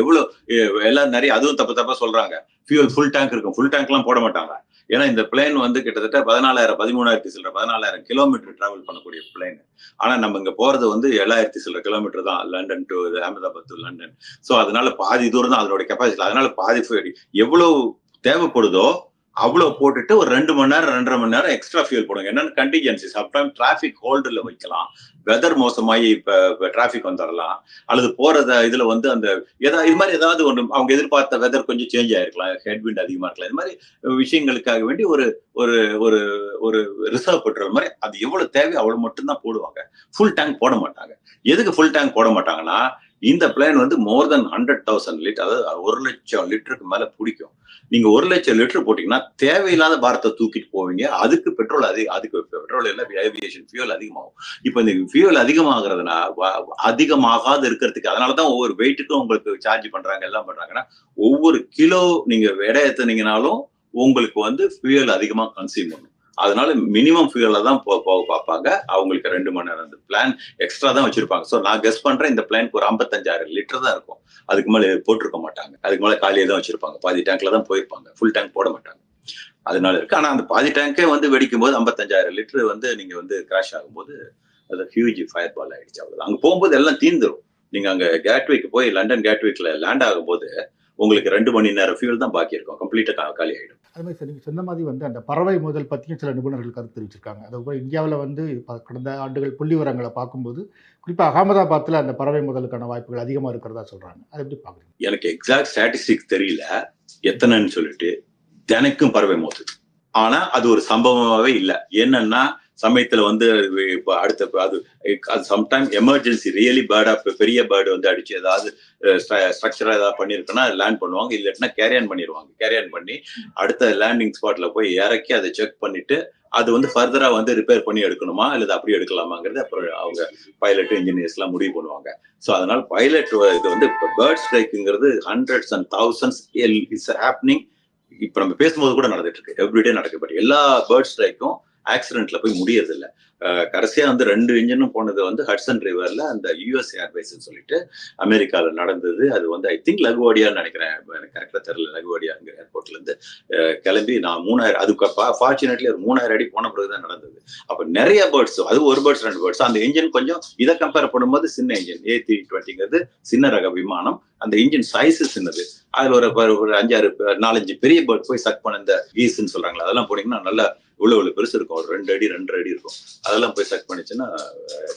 எவ்வளவு எ- எல்லாம் நிறைய அதுவும் தப்பு தப்பா சொல்றாங்க. ஃபியூல் ஃபுல் டேங்க் இருக்கும். ஃபுல் டேங்க்லாம் போட மாட்டாங்க. ஏன்னா இந்த பிளேன் வந்து கிட்டத்தட்ட பதினாலாயிரம் பதிமூணாயிரத்தி சில்லற பதினாலாயிரம் கிலோமீட்டர் டிராவல் பண்ணக்கூடிய பிளேன் ஆனா நம்ம இங்க போறது வந்து ஏழாயிரத்தி சில்லற கிலோமீட்டர் தான். London to Ahmedabad to London. So அதனால பாதி தூரம் தான் அதனுடைய கெப்பாசிட்டி அதனால பாதி எவ்வளவு தேவைப்படுதோ அவ்வளவு போட்டுட்டு ஒரு ரெண்டு மணி நேரம் ரெண்டரை மணி நேரம் எக்ஸ்ட்ரா ஃபியூல் போடுங்க. என்னன்னு கண்டிஜென்சி சம்டைம் டிராஃபிக் ஹோல்டில் வைக்கலாம். வெதர் மோசமாயி இப்போ டிராஃபிக் வந்துடலாம் அல்லது போகிறத இதுல வந்து அந்த ஏதாவது இது மாதிரி ஏதாவது ஒன்று அவங்க எதிர்பார்த்த வெதர் கொஞ்சம் சேஞ்ச் ஆயிருக்கலாம். ஹெட்விண்ட் அதிகமாக இருக்கலாம். இது மாதிரி விஷயங்களுக்காக வேண்டி ஒரு ஒரு ஒரு ஒரு ரிசர்வ் பெட்ரோல் மாதிரி அது எவ்வளவு தேவை அவ்வளவு மட்டும்தான் போடுவாங்க. ஃபுல் டேங்க் போட மாட்டாங்க. எதுக்கு ஃபுல் டேங்க் போட மாட்டாங்கன்னா இந்த பிளான் வந்து more than hundred thousand litre அதாவது ஒரு லட்சம் லிட்டருக்கு மேல பிடிக்கும். நீங்க ஒரு லட்சம் லிட்டர் போட்டீங்கன்னா தேவையில்லாத பாரத்தை தூக்கிட்டு போவீங்க. அதுக்கு பெட்ரோல் அதிக அதுக்கு பெட்ரோல் இல்லை ஏவியேஷன் ஃபியூல் அதிகமாகும். இப்போ இந்த ஃபியூல் அதிகமாகிறதுனா அதிகமாகாது இருக்கிறதுக்கு அதனாலதான் ஒவ்வொரு வெயிட்டுக்கும் உங்களுக்கு சார்ஜ் பண்றாங்க எல்லாம் பண்றாங்கன்னா ஒவ்வொரு கிலோ நீங்க எடை ஏத்துனீங்கனாலும் உங்களுக்கு வந்து ஃபியூல் அதிகமாக கன்சியூம் பண்ணும். அதனால மினிமம் ஃபியூல தான் போக போக பார்ப்பாங்க. அவங்களுக்கு ரெண்டு மணி நேரம் அந்த பிளான் எக்ஸ்ட்ரா தான் வச்சிருப்பாங்க. ஸோ நான் கெஸ் பண்றேன் இந்த பிளானுக்கு ஒரு ஐம்பத்தஞ்சாயிரம் லிட்டர் தான் இருக்கும். அதுக்கு மேலே போட்டிருக்க மாட்டாங்க. அதுக்கு மேலே காலியே தான் வச்சிருப்பாங்க. பாதி டேங்க்ல தான் போயிருப்பாங்க. ஃபுல் டேங்க் போட மாட்டாங்க. அதனால இருக்கு. ஆனா அந்த பாதி டேங்கே வந்து வெடிக்கும் போது ஐம்பத்தஞ்சாயிரம் லிட்டர் வந்து நீங்க வந்து கிராஷ் ஆகும்போது அது ஹியூஜ் ஃபயர் பால் ஆயிடுச்சு. அவ்வளவு அங்க போகும்போது எல்லாம் தீந்துரும். நீங்க அங்க கேட்வேக்கு போய் லண்டன் கேட்வேக்ல லேண்ட் ஆகும்போது உங்களுக்கு ரெண்டு மணி நேரம் ஃபியூல் தான் பாக்கி இருக்கும். கம்ப்ளீட்டா காலி ஆயிடும். அது மாதிரி சார் நீங்கள் சொன்ன மாதிரி வந்து அந்த பறவை மோதல் பற்றியும் சில நிபுணர்கள் கருத்து தெரிவிச்சிருக்காங்க. அதுபோல் இந்தியாவில் வந்து கடந்த ஆண்டுகள் புள்ளி விவரங்களை பார்க்கும்போது குறிப்பாக அகமதாபாத்தில் அந்த பறவை மோதலுக்கான வாய்ப்புகள் அதிகமாக இருக்கிறதா சொல்கிறாங்க அதை எப்படி பார்க்குறீங்க எனக்கு எக்ஸாக்ட் ஸ்டாட்டிஸ்டிக்ஸ் தெரியல. எத்தனைன்னு சொல்லிட்டு தினைக்கும் பறவை மோதுது. ஆனா அது ஒரு சம்பவமாவே இல்ல. என்னன்னா சமயத்துல வந்து இப்போ அடுத்த அது அது சம்டைம் எமர்ஜென்சி ரியலி பேர்டா பெரிய பேர்டு வந்து அடிச்சு ஏதாவது ஸ்ட்ரக்சரா ஏதாவது பண்ணிருக்குன்னா லேண்ட் பண்ணுவாங்க. இல்லாட்டினா கேரியான் பண்ணிடுவாங்க கேரியான் பண்ணி அடுத்த லேண்டிங் ஸ்பாட்ல போய் இறக்கி அதை செக் பண்ணிட்டு அது வந்து ஃபர்தரா வந்து ரிப்பேர் பண்ணி எடுக்கணுமா? அல்லது அப்படி எடுக்கலாமாங்கிறது அப்புறம் அவங்க பைலட் இன்ஜினியர்ஸ் எல்லாம் முடிவு பண்ணுவாங்க. ஸோ அதனால பைலட் இது வந்து இப்போ bird ஸ்ட்ரைக்குங்கிறது hundreds and thousands it's happening இப்போ நம்ம பேசும்போது கூட நடந்துட்டு இருக்கு. எவ்ரிடே நடக்கு பட் எல்லா பேர்ட் ஸ்ட்ரைக்கும் ஆக்சிடென்ட்ல போய் முடியறதில்லை. கடைசியா வந்து ரெண்டு இன்ஜினும் போனது வந்து ஹட்சன் ரிவர்ல அந்த யூஎஸ் ஏர்வேஸ் சொல்லிட்டு அமெரிக்கால நடந்தது. அது வந்து ஐ திங்க் லகுவாடியான்னு நினைக்கிறேன். எனக்கு கரெக்டா தெரியல. லகுவாடியாங்கிற ஏர்போர்ட்ல இருந்து கிளம்பி நான் மூணாயிரம் அதுக்கு ஃபார்ச்சுனேட்லி ஒரு மூணாயிரம் அடி போன பிறகுதான் நடந்தது. அப்ப நிறைய பேர்ட்ஸ் அது ஒரு பேர்ட்ஸ் ரெண்டு பேர்ட்ஸ் அந்த இன்ஜின் கொஞ்சம் இதை கம்பேர் பண்ணும்போது சின்ன இன்ஜின் ஏ த்ரீ டுவெண்ட்டிங்கிறது சின்ன ரக விமானம். அந்த இன்ஜின் சைஸ் சின்னது. அதுல ஒரு ஒரு- அஞ்சாறு நாலஞ்சு பெரிய பேர்ட் போய் சக் பண்ண இந்த கீஸ்ன்னு சொல்றாங்களா அதெல்லாம் போனீங்கன்னா நல்லா இவ்வளவு பெருசு இருக்கும். ஒரு ரெண்டு அடி ரெண்டரை அடி இருக்கும். அதெல்லாம் போய் சக் பண்ணிச்சுன்னா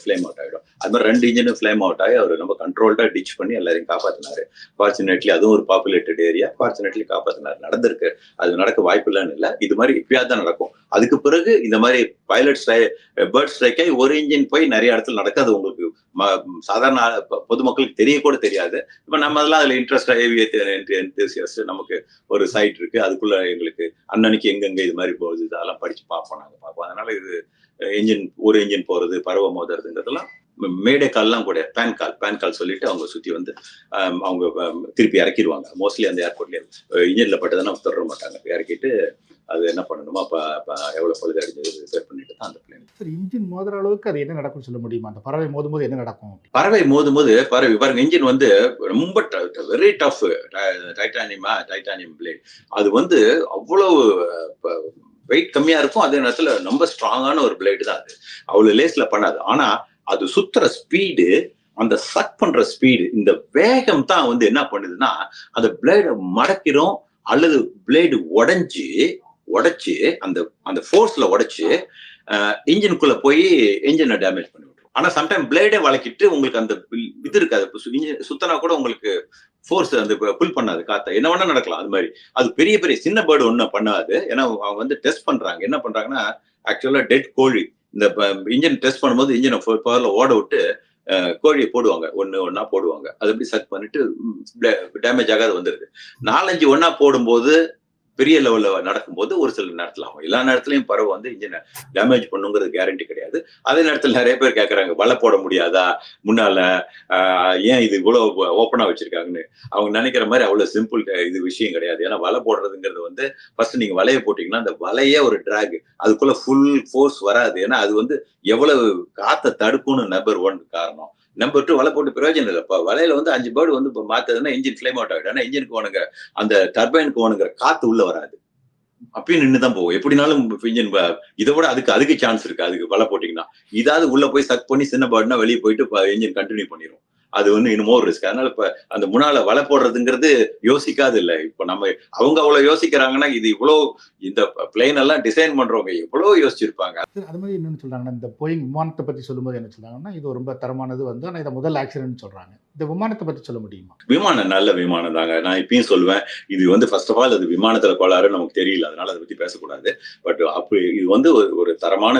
ஃப்ளேம் அவுட் ஆகிடும் அது மாதிரி ரெண்டு இன்ஜினும் ஃப்ளேம் அவுட் ஆகி அவர் ரொம்ப கண்ட்ரோல்டா டிச் பண்ணி எல்லாரையும் காப்பாத்தினாரு. ஃபார்ச்சுனேட்லி அதுவும் ஒரு பாப்புலேட்டட் ஏரியா ஃபார்ச்சுனேட்லி காப்பாத்தினாரு. நடந்திருக்கு. அது நடக்க வாய்ப்பு இல்லைன்னு இல்லை. இது மாதிரி இப்பயாவது தான் நடக்கும். அதுக்கு பிறகு இந்த மாதிரி பைலட் ஸ்ட்ரை பேர்ட் ஸ்ட்ரைக் ஆகி ஒரு இன்ஜின் போய் நிறைய இடத்துல நடக்காது உங்களுக்கு. சாதாரண பொதுமக்களுக்கு தெரிய கூட தெரியாது. இப்போ நம்ம அதெல்லாம் அதில் இன்ட்ரெஸ்டாக என்தூசியஸ்ட் நமக்கு ஒரு சைட் இருக்கு. அதுக்குள்ள எங்களுக்கு அன்னன்னைக்கு எங்கெங்க இது மாதிரி போகுது அதெல்லாம் படிச்சு பார்ப்போம் நாங்கள் பார்ப்போம். அதனால இது இன்ஜின் ஒரு இன்ஜின் போறது பருவம் மோதுறதுங்கிறதெல்லாம் மேடை கால்லாம் கூட பேன் கால் பேன் கால் சொல்லிட்டு அவங்க சுத்தி வந்து அவங்க திருப்பி இறக்கிடுவாங்க. மோஸ்ட்லி அந்த ஏர்போர்ட்ல இன்ஜின்ல பட்டதுன்னா தொடர மாட்டாங்க. இறக்கிட்டு அது என்ன பண்ணணுமோ அப்ப எவ்வளவு பழுது அடிஞ்சது ரிப்பேர் பண்ணிட்டு தான் அந்த பிளேன் சார் இன்ஜின் மோதுற அளவுக்கு அது என்ன நடக்கும்னு சொல்ல முடியுமா? அந்த பறவை மோதும் போது என்ன நடக்கும்? பறவை மோதும் போது பறவை பாருங்க இன்ஜின் வந்து ரொம்ப வெரி டஃப் டைட்டானியமா டைட்டானியம் பிளேட் அது வந்து அவ்வளவு வெயிட் கம்மியா இருக்கும். அதே நேரத்துல ரொம்ப ஸ்ட்ராங்கான ஒரு பிளேடு தான் அது. அவ்வளவு லேஸ்ல பண்ணாது. ஆனா அது சுத்துற ஸ்பீடு அந்த சக் பண்ற ஸ்பீடு இந்த வேகம் தான் வந்து என்ன பண்ணுதுன்னா அந்த பிளேடை மடக்கிறோம் அல்லது பிளேடு உடைஞ்சு உடைச்சு அந்த அந்த ஃபோர்ஸ்ல உடைச்சு இன்ஜினுக்குள்ள போய் இன்ஜினை டேமேஜ் பண்ணி விட்டுரும். ஆனா சம்டைம் பிளேடே வளக்கிட்டு உங்களுக்கு அந்த இது இருக்காது. சு- சுத்தனா கூட உங்களுக்கு ஃபோர்ஸ் அந்த புல் பண்ணாது காத்த. என்ன வேணா நடக்கலாம் அது மாதிரி. அது பெரிய பெரிய சின்ன பேர்டு ஒன்றும் பண்ணாது. ஏன்னா அவங்க வந்து டெஸ்ட் பண்றாங்க. என்ன பண்றாங்கன்னா ஆக்சுவலா டெட் கோழி. இந்த இன்ஜின் டெஸ்ட் பண்ணும்போது இன்ஜினை பவர்ல ஓட விட்டு கோழியை போடுவாங்க. ஒன்று ஒன்றா போடுவாங்க. அது எப்படி சக் பண்ணிட்டு டேமேஜ் ஆகாது வந்துருது. நாலஞ்சு ஒன்றா போடும்போது பெரிய லெவல்ல நடக்கும்போது ஒரு சில நேரத்துல ஆகும். எல்லா நேரத்துலயும் பறவை வந்து இன்ஜினை டேமேஜ் பண்ணுங்கிறது கேரண்டி கிடையாது. அதே நேரத்தில் நிறைய பேர் கேட்குறாங்க வலை போட முடியாதா? முன்னால ஏன் இது இவ்வளவு ஓப்பனா வச்சிருக்காங்கன்னு. அவங்க நினைக்கிற மாதிரி அவ்வளவு சிம்பிள் இது விஷயம் கிடையாது. ஏன்னா வலை போடுறதுங்கிறது வந்து ஃபர்ஸ்ட் நீங்க வலையை போட்டீங்கன்னா அந்த வலையே ஒரு டிராக் அதுக்குள்ள ஃபுல் ஃபோர்ஸ் வராது. ஏன்னா அது வந்து எவ்வளவு காத்த தடுக்கும்னு நம்பர் ஒன் காரணம். நம்பர் டூ வலை போட்டு பிரயோஜனம் இல்லை. இப்போ வலையில வந்து அஞ்சு பேர்டு வந்து இப்போ மாத்ததுன்னா இன்ஜின் ஃபிளேம் அவுட் ஆகிடும் ஆனால் இன்ஜினுக்கு ஓணுங்க அந்த டர்பைனுக்கு ஓனுங்கிற காத்து உள்ள வராது. அப்பயும் நின்று தான் போகும். எப்படினாலும் இன்ஜின் இதை விட அதுக்கு அதுக்கு சான்ஸ் இருக்கு. அதுக்கு வலை போட்டிங்கன்னா. இதாவது உள்ள போய் சக் பண்ணி சின்ன பேர்ட்னா வெளியே போயிட்டு இன்ஜின் கண்டினியூ பண்ணிடும் அது வந்து இன்னும் மோர் ரிஸ்க் அதனால இப்ப அந்த முன்னால வலை போடுறதுங்கிறது யோசிக்காது இல்ல இப்ப நம்ம அவங்க அவ்வளவு யோசிக்கிறாங்கன்னா இது இவ்வளவு இந்த பிளேன் எல்லாம் டிசைன் பண்றவங்க எவ்வளவு யோசிச்சிருப்பாங்க. அது மாதிரி என்னன்னு சொல்றாங்கன்னா இந்த போயிங் விமானத்தை பத்தி சொல்லும்போது என்ன சொல்றாங்கன்னா இது ரொம்ப தரமானது வந்து ஆனால் இதை முதல் ஆக்சிடென்ட் சொல்றாங்க. இந்த விமானத்தை பத்தி சொல்ல முடியுமா? விமானம் நல்ல விமானம் தாங்க. நான் இப்பயும் சொல்லுவேன் இது வந்து ஃபர்ஸ்ட் ஆஃப் ஆல் அது விமானத்துல கோளாறு நமக்கு தெரியல. அதனால அதை பத்தி பேசக்கூடாது. பட் அப்படி இது வந்து ஒரு ஒரு தரமான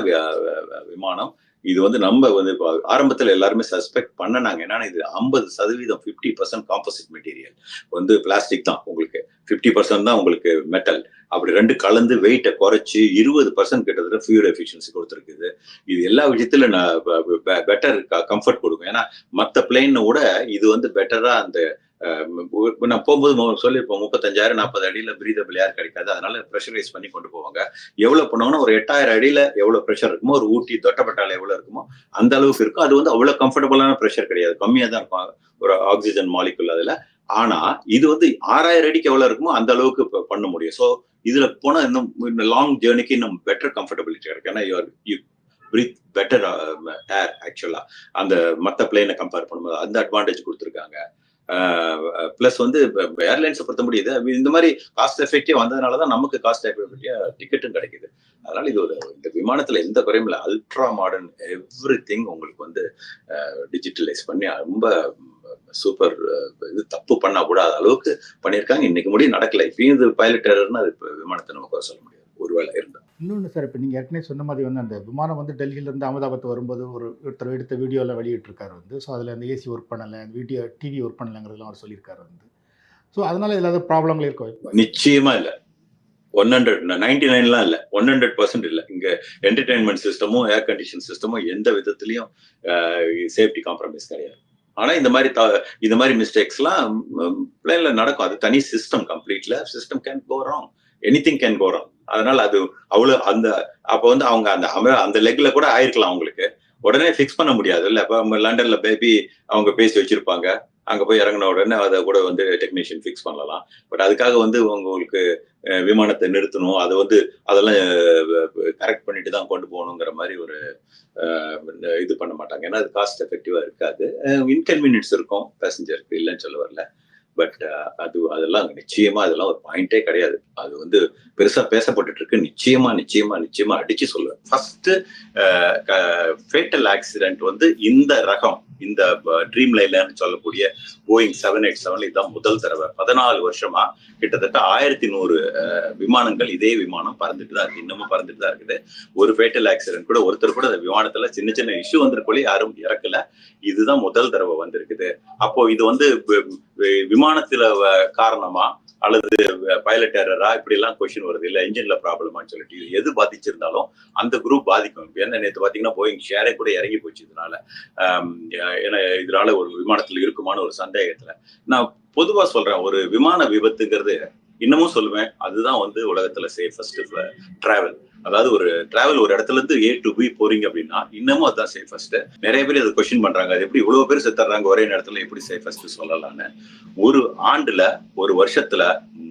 விமானம். இது வந்து நம்ம வந்து இப்போ ஆரம்பத்துல எல்லாருமே சஸ்பெக்ட் பண்ணனாங்க. என்னன்னா இது ஐம்பது சதவீதம் ஃபிஃப்டி பர்சன்ட் காம்போசிட் மெட்டீரியல் வந்து பிளாஸ்டிக் தான் உங்களுக்கு. ஃபிஃப்டி பர்சன்ட் தான் உங்களுக்கு மெட்டல் அப்படி ரெண்டு கலந்து வெயிட்டை குறைச்சி இருபது பர்சன்ட் கிட்டத்தட்ட ஃபியூல் எஃபிஷியன்சி கொடுத்துருக்குது. இது எல்லா விஷயத்துல நான் பெட்டர் கம்ஃபர்ட் கொடுக்கும். ஏன்னா மற்ற பிளேனை விட இது வந்து பெட்டரா அந்த நான் போகும்போது சொல்லியிருப்போம் முப்பத்தஞ்சாயிரம் நாற்பது அடியில் பிரீதபிள் ஏர் கிடைக்காது. அதனால ப்ரெஷரைஸ் பண்ணி கொண்டு போவாங்க. எவ்வளோ பண்ணுவாங்கன்னா ஒரு எட்டாயிரம் அடியில் எவ்வளோ ப்ரெஷர் இருக்குமோ ஒரு ஊட்டி தொட்டப்பட்டால எவ்வளோ இருக்குமோ அந்த அளவுக்கு இருக்கும். அது வந்து அவ்வளோ கம்ஃபர்டபுளான ப்ரெஷர் கிடையாது. கம்மியாக தான் இருக்கும். ஒரு ஆக்சிஜன் மாலிகுல் அதில். ஆனா இது வந்து ஆறாயிரம் அடிக்கு எவ்வளவு இருக்குமோ அந்த அளவுக்கு பண்ண முடியும். ஸோ இதுல போனா இன்னும் லாங் ஜேர்னிக்கு இன்னும் பெட்டர் கம்ஃபர்டபிலிட்டி கிடைக்கும். ஏன்னா you're you breathe better air actually அந்த மற்ற பிளேனை கம்பேர் பண்ணும்போது அந்த அட்வான்டேஜ் கொடுத்துருக்காங்க. பிளஸ் வந்து ஏர்லைன்ஸை பொறுத்த முடியுது. இந்த மாதிரி காஸ்ட் எஃபெக்டிவ் வந்ததுனால தான் நமக்கு காஸ்ட் எஃபெக்டிவா டிக்கெட்டும் கிடைக்குது. அதனால இது ஒரு இந்த விமானத்துல எந்த குறையும் இல்லை. அல்ட்ரா மாடர்ன் எவ்ரி திங் உங்களுக்கு வந்து டிஜிட்டலைஸ் பண்ணி ரொம்ப சூப்பர் இது தப்பு பண்ண கூடாத அளவுக்கு பண்ணியிருக்காங்க. இன்னைக்கு முடியும் நடக்கல. இப்பயும் இது பைலட் எரர்னு அது விமானத்தை நமக்கு சொல்ல முடியாது. ஒருவேளை இருந்தால் இன்னொன்று சார் இப்போ நீங்கள் ஏற்கனவே சொன்ன மாதிரி வந்து அந்த விமானம் வந்து டெல்லியிலேருந்து அகமதாபாத் வரும்போது ஒரு ஒருத்தர் எடுத்த வீடியோவில் வெளியிட்டிருக்காரு வந்து. ஸோ அதில் அந்த ஏசி ஒர்க் பண்ணலை அந்த வீடியோ டிவி ஒர்க் பண்ணலைங்கிறதுலாம் அவர் சொல்லியிருக்காரு வந்து. ஸோ அதனால ஏதாவது ப்ராப்ளங்கள் இருக்கும் நிச்சயமாக இல்லை. ஒன் ஹண்ட்ரட் நைன்டி நைன்லாம் இல்லை. ஒன் ஹண்ட்ரட் பர்சன்ட் இல்லை. இங்கே என்டர்டைன்மெண்ட் சிஸ்டமும் ஏர் கண்டிஷன் சிஸ்டமும் எந்த விதத்துலையும் சேஃப்டி காம்ப்ரமைஸ் கிடையாது. ஆனால் இந்த மாதிரி த- இந்த மாதிரி மிஸ்டேக்ஸ்லாம் பிளேனில் நடக்கும். அது தனி system கம்ப்ளீட்ல system can go wrong anything can go wrong அதனால அது அவ்வளவு அந்த அப்ப வந்து அவங்க அந்த அம- அந்த லெக்ல கூட ஆயிருக்கலாம் அவங்களுக்கு. உடனே ஃபிக்ஸ் பண்ண முடியாது இல்ல? இப்ப லண்டன்ல பேபி அவங்க பேசி வச்சிருப்பாங்க. அங்க போய் இறங்கின உடனே அதை கூட வந்து டெக்னீஷியன் ஃபிக்ஸ் பண்ணலாம். பட் அதுக்காக வந்து உங்களுக்கு விமானத்தை நிறுத்தணும். அதை வந்து அதெல்லாம் கரெக்ட் பண்ணிட்டு தான் கொண்டு போகணுங்கிற மாதிரி ஒரு இது பண்ண மாட்டாங்க. ஏன்னா அது காஸ்ட் எஃபெக்டிவா இருக்காது. இன்கன்வீனியன்ஸ் இருக்கும் பேசஞ்சருக்கு இல்லைன்னு சொல்ல வரல. பட் uh, அது அதெல்லாம் நிச்சயமா அதெல்லாம் ஒரு பாயிண்டே கிடையாது. அது வந்து பெருசா பேசப்பட்டுட்டு இருக்கு நிச்சயமா நிச்சயமா நிச்சயமா அடிச்சு சொல்லுவேன். ஃபர்ஸ்ட் ஃபேட்டல் ஆக்சிடென்ட் வந்து இந்த ரகம் இந்த ட்ரீம் லைனர்னு சொல்லக்கூடிய போயிங் செவன் எயிட் செவன் இதுதான் முதல் தடவை. பதினாலு வருஷமா கிட்டத்தட்ட ஆயிரத்தி நூறு விமானங்கள் இதே விமானம் பறந்துட்டு தான் இருக்கு. இன்னமும் பறந்துட்டு தான் இருக்குது. ஒரு ஃபேட்டல் ஆக்சிடென்ட் கூட ஒருத்தர் கூட அந்த விமானத்துல சின்ன சின்ன இஷ்யூ வந்திருக்கோலே யாரும் இறக்கல. இதுதான் முதல் தடவை வந்திருக்குது. அப்போ இது வந்து விமான விமானத்துல வ- காரணமா? அல்லது பைலட் ஏரரா இப்படி எல்லாம் கொஸ்டின் வருது. இல்ல இன்ஜின்ல ப்ராப்ளமான்னு சொல்லிட்டு எது பாதிச்சிருந்தாலும் அந்த குரூப் பாதிக்கும். இப்ப என்ன நேற்று பாத்தீங்கன்னா போயிங் ஷேரே கூட இறங்கி போச்சு இதனால. ஏன்னா இதனால ஒரு விமானத்துல இருக்குமான்னு ஒரு சந்தேகத்துல. நான் பொதுவா சொல்றேன் ஒரு விமான விபத்துங்கிறது இன்னமும் சொல்லுவேன். அதுதான் வந்து உலகத்துல சேஃபஸ்ட் டிராவல் அதாவது ஒரு டிராவல் ஒரு இடத்துல இருந்து ஏ டு பி போறீங்க அப்படின்னா இன்னமும் அதுதான் சேஃபஸ்ட் நிறைய பேர் அதை கொஸ்டின் பண்றாங்க. அது எப்படி இவ்வளவு பேர் செத்துறாங்க? ஒரே நேரத்துல எப்படி சேஃபஸ்ட் சொல்லலாம்னு. ஒரு ஆண்டுல ஒரு வருஷத்துல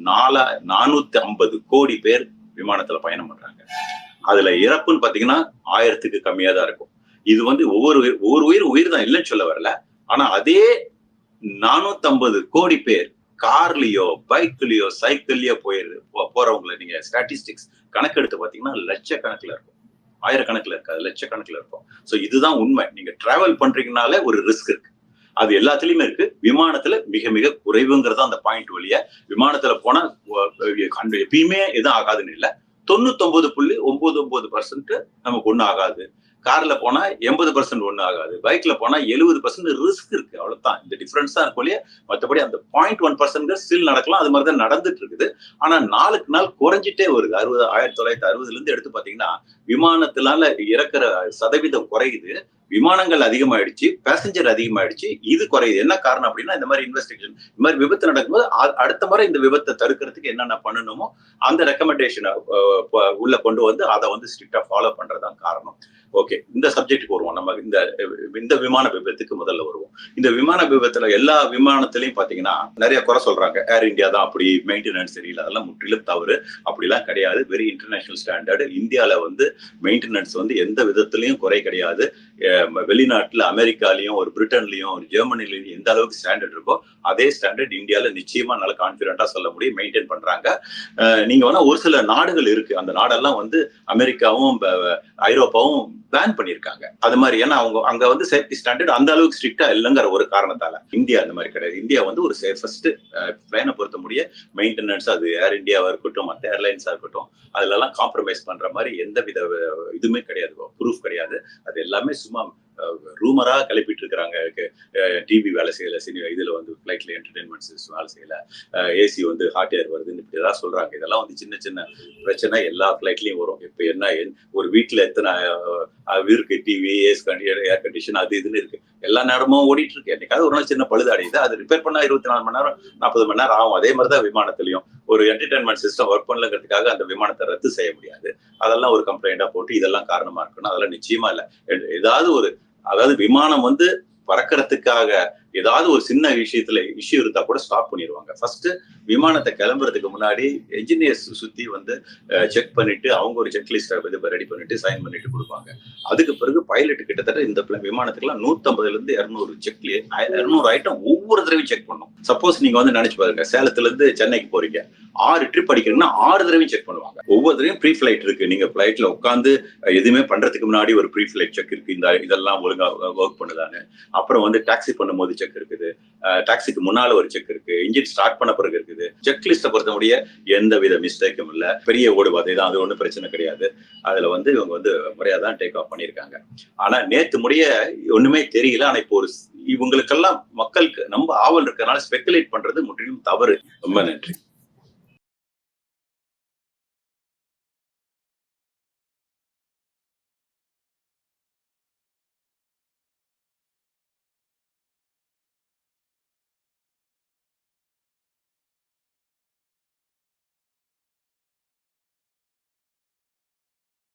நாலா நானூத்தி ஐம்பது கோடி பேர் விமானத்துல பயணம் பண்றாங்க. அதுல இறப்புன்னு பாத்தீங்கன்னா ஆயிரத்துக்கு கம்மியா தான் இருக்கும். இது வந்து ஒவ்வொரு உயிர் ஒவ்வொரு உயிர் உயிர் தான் இல்லைன்னு சொல்ல வரல. ஆனா அதே நானூத்தி ஐம்பது கோடி பேர் கார்லயோ பைக்லயோ சைக்கிள்லயோ போயிரு போறவங்களை நீங்க ஸ்டாட்டிஸ்டிக்ஸ் கணக்கெடுத்து பாத்தீங்கன்னா லட்சக்கணக்கில் இருக்கும். ஆயிரக்கணக்கில் இருக்காது லட்சக்கணக்கில் இருக்கும். ஸோ இதுதான் உண்மை. நீங்க டிராவல் பண்றீங்கனாலே ஒரு ரிஸ்க் இருக்கு. அது எல்லாத்துலயுமே இருக்கு. விமானத்துல மிக மிக குறைவுங்கிறது அந்த பாயிண்ட் வழிய விமானத்துல போனா எப்பயுமே எதுவும் ஆகாதுன்னு இல்லை. தொண்ணூத்தொன்பது புள்ளி ஒன்பது ஒன்பது பர்சன்ட் நமக்கு ஒன்றும் ஆகாது. கார்ல போனா எண்பது பர்சன்ட் ஒண்ணு ஆகாது. பைக்ல போனா எழுபது பர்சன்ட் ரிஸ்க் இருக்கு. அவ்வளவுதான். இந்த டிஃபரன்ஸ் தான் இருக்கும் இல்லையா? மற்றபடி அந்த பாயிண்ட் ஒன் பர்சன்ட் ஸ்டில் நடக்கலாம். அது மாதிரி தான் நடந்துட்டு இருக்குது. ஆனா நாளுக்கு நாள் குறைஞ்சிட்டே வருது. அறுபது ஆயிரத்தி தொள்ளாயிரத்தி அறுபதுல இருந்து எடுத்து பாத்தீங்கன்னா விமானத்தினால இறக்குற சதவீதம் குறையுது. விமானங்கள் அதிகமாயிடுச்சு பேசஞ்சர் அதிகமாயிடுச்சு. இது குறையுது. என்ன காரணம் அப்படின்னா இந்த மாதிரி இன்வெஸ்டிகேஷன் இந்த மாதிரி விபத்து நடக்கும்போது அடுத்த முறை இந்த விபத்தை தடுக்கிறதுக்கு என்னென்ன பண்ணணுமோ அந்த ரெக்கமெண்டேஷனை உள்ள கொண்டு வந்து அதை வந்து ஸ்ட்ரிக்டா ஃபாலோ பண்றதுதான் காரணம். ஓகே இந்த சப்ஜெக்ட்டுக்கு வருவோம். நம்ம இந்த இந்த விமான விபத்துக்கு முதல்ல வருவோம். இந்த விமான விபத்துல எல்லா விமானத்திலையும் பாத்தீங்கன்னா நிறைய குறை சொல்றாங்க. ஏர் இந்தியா தான் அப்படி மெயின்டெனன்ஸ் சரியில்லை அதெல்லாம் முற்றிலும் தவறு. அப்படிலாம் கிடையாது. வெரி இன்டர்நேஷனல் ஸ்டாண்டர்டு இந்தியாவில் வந்து மெயின்டெனன்ஸ் வந்து எந்த விதத்திலையும் குறை கிடையாது. வெளிநாட்டுல அமெரிக்காலையும் ஒரு பிரிட்டன்லயும் ஒரு ஜெர்மனிலையும் எந்த அளவுக்கு ஸ்டாண்டர்ட் இருக்கோ அதே ஸ்டாண்டர்ட் இந்தியால நிச்சயமா நல்லா கான்பிடண்டா சொல்ல முடியும் மெயின்டைன் பண்றாங்க. நீங்க வேணா ஒரு சில நாடுகள் இருக்கு. அந்த நாடெல்லாம் வந்து அமெரிக்காவும் ஐரோப்பாவும் பேன் பண்ணியிருக்காங்க. அது மாதிரி ஏன்னா அவங்க அங்க வந்து சேஃப்டி ஸ்டாண்டர்ட் அந்த அளவுக்கு ஸ்ட்ரிக்டா இல்லைங்கிற ஒரு காரணத்தால. இந்தியா அந்த மாதிரி கிடையாது. இந்தியா வந்து ஒரு சேஃபஸ்ட் பிளேனை பொறுத்த முடிய மெயின்டெனன்ஸ் அது ஏர் இந்தியாவா இருக்கட்டும் மற்ற ஏர்லைன்ஸா இருக்கட்டும் அதுல எல்லாம் காம்ப்ரமைஸ் பண்ற மாதிரி எந்த வித இதுவுமே கிடையாது. ப்ரூஃப் கிடையாது. அது எல்லாமே சும்மா ரூமரா கிளப்பிட்டு இருக்கிறாங்க டிவி வேலை செய்யல சினிமா இதுல வந்து ஃபிளைட்ல என்டர்டைன்மெண்ட்ஸ் வேலை செய்யல. ஏசி வந்து ஹாட் ஏர் வருதுன்னு இப்படி ஏதாவது சொல்றாங்க. இதெல்லாம் வந்து சின்ன சின்ன பிரச்சனை. எல்லா ஃபிளைட்லயும் வரும். இப்போ என்ன ஒரு வீட்டுல எத்தனை இருக்கு? டிவி ஏஸ் ஏர் கண்டிஷன் அது இதுன்னு இருக்கு. எல்லா நேரமும் ஓடிட்டு இருக்கு என்னைக்காவது ஒரு நாள் சின்ன பழுது அடையுது. அது ரிப்பேர் பண்ணா இருபத்தி நாலு மணி நேரம் நாற்பது மணி நேரம் ஆகும். அதே மாதிரி தான் விமானத்திலையும். ஒரு என்டர்டைன்மெண்ட் சிஸ்டம் ஒர்க் பண்ணலங்கிறதுக்காக அந்த விமானத்தை ரத்து செய்ய முடியாது. அதெல்லாம் ஒரு கம்ப்ளைண்டா போட்டு இதெல்லாம் காரணமா இருக்கணும். அதெல்லாம் நிச்சயமா இல்ல. ஏதாவது ஒரு அதாவது விமானம் வந்து பறக்கறதுக்காக ஏதாவது ஒரு சின்ன விஷயத்துல இஷ்யூ இருந்தா கூட ஸ்டாப் பண்ணிடுவாங்க. ஃபர்ஸ்ட் விமானத்தை கிளம்புறதுக்கு முன்னாடி என்ஜினியர்ஸ் சுத்தி வந்து செக் பண்ணிட்டு அவங்க ஒரு செக் லிஸ்ட் இது ரெடி பண்ணிட்டு சைன் பண்ணிட்டு கொடுப்பாங்க. அதுக்கு பிறகு பைலட் கிட்டத்தட்ட இந்த விமானத்துக்குலாம் நூத்தம்பதுல இருந்து இருநூறு செக் இருநூறு ஐட்டம் ஒவ்வொரு தடவையும் செக் பண்ணும். சப்போஸ் நீங்க வந்து நினைச்சு பாருங்க சேலத்துல இருந்து சென்னைக்கு போறீங்க. ஆறு ட்ரிப் அடிக்கிறீங்கன்னா ஆறு தடவையும் செக் பண்ணுவாங்க. ஒவ்வொரு தடவையும் ப்ரீ ஃபிளைட் இருக்கு. நீங்க ஃபிளைட்ல உட்காந்து எதுவுமே பண்றதுக்கு முன்னாடி ஒரு ப்ரீ ஃபிளைட் செக் இருக்கு. இந்த இதெல்லாம் ஒழுங்கா ஒர்க் பண்ணுதான்னு. அப்புறம் வந்து டாக்ஸி பண்ணும்போது செக் இருக்குது. டாக்ஸிக்கு முன்னால ஒரு செக் இருக்கு. இன்ஜின் ஸ்டார்ட் பண்ண பிறகு இருக்குது. செக் லிஸ்ட்டை பொறுத்த எந்த வித மிஸ்டேக்கும் இல்ல. பெரிய ஓடுபாதை தான். அது ஒன்றும் பிரச்சனை கிடையாது. அதுல வந்து இவங்க வந்து முறையா தான் டேக் ஆஃப் பண்ணியிருக்காங்க. ஆனா நேத்து முடிய ஒண்ணுமே தெரியல. ஆனா இப்போ ஒரு இவங்களுக்கெல்லாம் மக்களுக்கு ரொம்ப ஆவல் இருக்கிறதுனால ஸ்பெக்குலேட் பண்றது முற்றிலும் தவறு. ரொம்ப நன்றி.